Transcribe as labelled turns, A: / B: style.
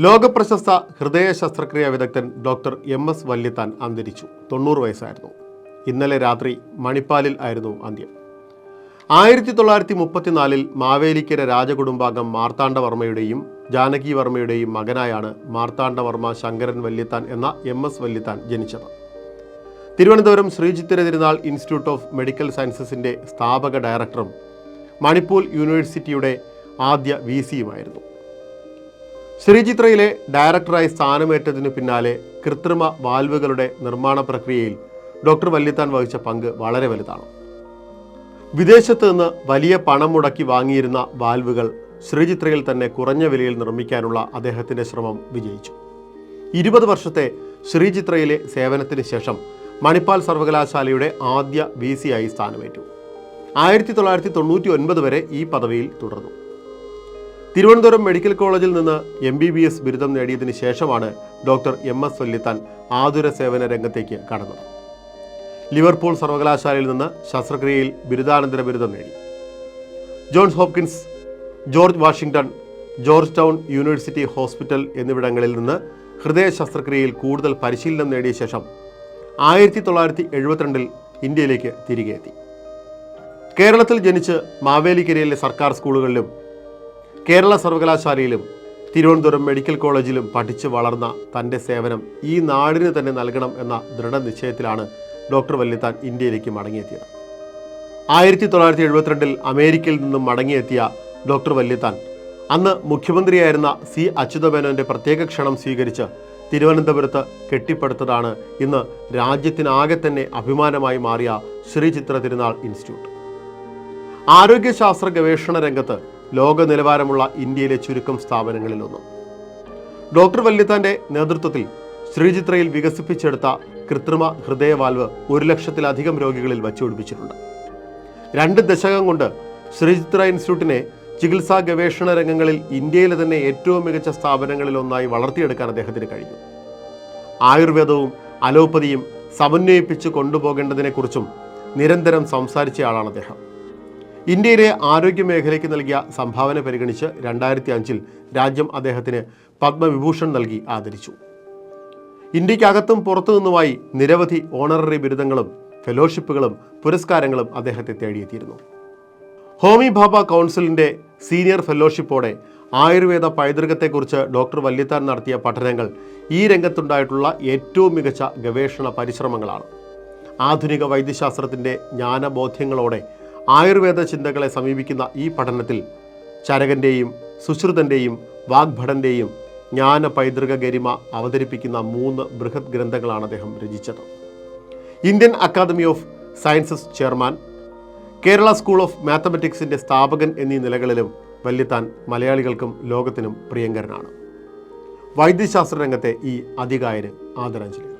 A: ലോകപ്രശസ്ത ഹൃദയ ശസ്ത്രക്രിയാ വിദഗ്ധൻ ഡോക്ടർ എം എസ് വല്യത്താൻ അന്തരിച്ചു. തൊണ്ണൂറ് വയസ്സായിരുന്നു. ഇന്നലെ രാത്രി മണിപ്പാലിൽ ആയിരുന്നു അന്ത്യം. ആയിരത്തി തൊള്ളായിരത്തി മുപ്പത്തിനാലിൽ മാവേലിക്കര രാജകുടുംബാംഗം മാർത്താണ്ഡവർമ്മയുടെയും ജാനകി വർമ്മയുടെയും മകനായാണ് മാർത്താണ്ഡവർമ്മ ശങ്കരൻ വല്യത്താൻ എന്ന എം എസ് വല്യത്താൻ ജനിച്ചത്. തിരുവനന്തപുരം ശ്രീചിത്തിര തിരുനാൾ ഇൻസ്റ്റിറ്റ്യൂട്ട് ഓഫ് മെഡിക്കൽ സയൻസസിന്റെ സ്ഥാപക ഡയറക്ടറും മണിപ്പൂർ യൂണിവേഴ്സിറ്റിയുടെ ആദ്യ വി സിയുമായിരുന്നു. ശ്രീചിത്രയിലെ ഡയറക്ടറായി സ്ഥാനമേറ്റതിനു പിന്നാലെ കൃത്രിമ വാൽവുകളുടെ നിർമ്മാണ പ്രക്രിയയിൽ ഡോക്ടർ വല്യത്താൻ വഹിച്ച പങ്ക് വളരെ വലുതാണ്. വിദേശത്ത് നിന്ന് വലിയ പണം മുടക്കി വാങ്ങിയിരുന്ന വാൽവുകൾ ശ്രീചിത്രയിൽ തന്നെ കുറഞ്ഞ വിലയിൽ നിർമ്മിക്കാനുള്ള അദ്ദേഹത്തിന്റെ ശ്രമം വിജയിച്ചു. ഇരുപത് വർഷത്തെ ശ്രീചിത്രയിലെ സേവനത്തിന് ശേഷം മണിപ്പാൽ സർവകലാശാലയുടെ ആദ്യ വി സി ആയി സ്ഥാനമേറ്റു. ആയിരത്തി തൊള്ളായിരത്തി തൊണ്ണൂറ്റി ഒൻപത് വരെ ഈ പദവിയിൽ തുടർന്നു. തിരുവനന്തപുരം മെഡിക്കൽ കോളേജിൽ നിന്ന് എം ബി ബി എസ് ബിരുദം നേടിയതിന് ശേഷമാണ് ഡോക്ടർ എം എസ് വല്ലിത്താൻ ആതുര സേവന രംഗത്തേക്ക് കടന്നത്. ലിവർപൂൾ സർവകലാശാലയിൽ നിന്ന് ശസ്ത്രക്രിയയിൽ ബിരുദാനന്തര ബിരുദം നേടി. Johns Hopkins George Washington Georgetown university hospital എന്നിവിടങ്ങളിൽ നിന്ന് ഹൃദയ ശസ്ത്രക്രിയയിൽ കൂടുതൽ പരിശീലനം നേടിയ ശേഷം ആയിരത്തി തൊള്ളായിരത്തി എഴുപത്തിരണ്ടിൽ ഇന്ത്യയിലേക്ക് തിരികെ എത്തി കേരളത്തിൽ ജനിച്ച് മാവേലിക്കരയിലെ സർക്കാർ സ്കൂളുകളിലും കേരള സർവകലാശാലയിലും തിരുവനന്തപുരം മെഡിക്കൽ കോളേജിലും പഠിച്ചു വളർന്ന തന്റെ സേവനം ഈ നാടിന് തന്നെ നൽകണം എന്ന ദൃഢനിശ്ചയത്തിലാണ് ഡോക്ടർ വല്യത്താൻ ഇന്ത്യയിലേക്ക് മടങ്ങിയെത്തിയത്. ആയിരത്തി തൊള്ളായിരത്തി എഴുപത്തിരണ്ടിൽ അമേരിക്കയിൽ നിന്നും മടങ്ങിയെത്തിയ ഡോക്ടർ വല്യത്താൻ അന്ന് മുഖ്യമന്ത്രിയായിരുന്ന സി അച്യുതമേനോന്റെ പ്രത്യേക ക്ഷണം സ്വീകരിച്ച് തിരുവനന്തപുരത്ത് കെട്ടിപ്പടുത്തതാണ് ഇന്ന് രാജ്യത്തിനാകെ തന്നെ അഭിമാനമായി മാറിയ ശ്രീചിത്ര തിരുനാൾ ഇൻസ്റ്റിറ്റ്യൂട്ട്. ആരോഗ്യശാസ്ത്ര ഗവേഷണ രംഗത്ത് ലോക നിലവാരമുള്ള ഇന്ത്യയിലെ ചുരുക്കം സ്ഥാപനങ്ങളിലൊന്ന്. ഡോക്ടർ വല്യത്താന്റെ നേതൃത്വത്തിൽ ശ്രീചിത്രയിൽ വികസിപ്പിച്ചെടുത്ത കൃത്രിമ ഹൃദയവാൽവ് ഒരു ലക്ഷത്തിലധികം രോഗികളിൽ വച്ചുപിടിപ്പിച്ചിട്ടുണ്ട്. രണ്ട് ദശകം കൊണ്ട് ശ്രീചിത്ര ഇൻസ്റ്റിറ്റ്യൂട്ടിനെ ചികിത്സാ ഗവേഷണ രംഗങ്ങളിൽ ഇന്ത്യയിലെ തന്നെ ഏറ്റവും മികച്ച സ്ഥാപനങ്ങളിൽ ഒന്നായി വളർത്തിയെടുക്കാൻ അദ്ദേഹത്തിന് കഴിഞ്ഞു. ആയുർവേദവും അലോപ്പതിയും സമന്വയിപ്പിച്ച് കൊണ്ടുപോകേണ്ടതിനെക്കുറിച്ചും നിരന്തരം സംസാരിച്ചയാളാണ് അദ്ദേഹം. ഇന്ത്യയിലെ ആരോഗ്യ മേഖലയ്ക്ക് നൽകിയ സംഭാവന പരിഗണിച്ച് രണ്ടായിരത്തി അഞ്ചിൽ രാജ്യം അദ്ദേഹത്തിന് പത്മവിഭൂഷൺ നൽകി ആദരിച്ചു. ഇന്ത്യക്കകത്തും പുറത്തു നിന്നുമായി നിരവധി ഓണററി ബിരുദങ്ങളും ഫെലോഷിപ്പുകളും പുരസ്കാരങ്ങളും അദ്ദേഹത്തെ തേടിയെത്തിയിരുന്നു. ഹോമി ബാബ കൗൺസിലിന്റെ സീനിയർ ഫെലോഷിപ്പോടെ ആയുർവേദ പൈതൃകത്തെക്കുറിച്ച് ഡോക്ടർ വല്യത്താൻ നടത്തിയ പഠനങ്ങൾ ഈ രംഗത്തുണ്ടായിട്ടുള്ള ഏറ്റവും മികച്ച ഗവേഷണ പരിശ്രമങ്ങളാണ്. ആധുനിക വൈദ്യശാസ്ത്രത്തിന്റെ ജ്ഞാനബോധ്യങ്ങളോടെ ആയുർവേദ ചിന്തകളെ സമീപിക്കുന്ന ഈ പഠനത്തിൽ ചരകന്റെയും സുശ്രുതന്റെയും വാഗ്ഭടന്റെയും ജ്ഞാന പൈതൃക ഗരിമ അവതരിപ്പിക്കുന്ന മൂന്ന് ബൃഹത് ഗ്രന്ഥങ്ങളാണ് അദ്ദേഹം രചിച്ചത്. Indian academy of sciences chairman Kerala school of മാത്തമെറ്റിക്സിന്റെ സ്ഥാപകൻ എന്നീ നിലകളിലും വല്യത്താൻ മലയാളികൾക്കും ലോകത്തിനും പ്രിയങ്കരനാണ്. വൈദ്യശാസ്ത്ര രംഗത്തെ ഈ അധികായന് ആദരാഞ്ജലി.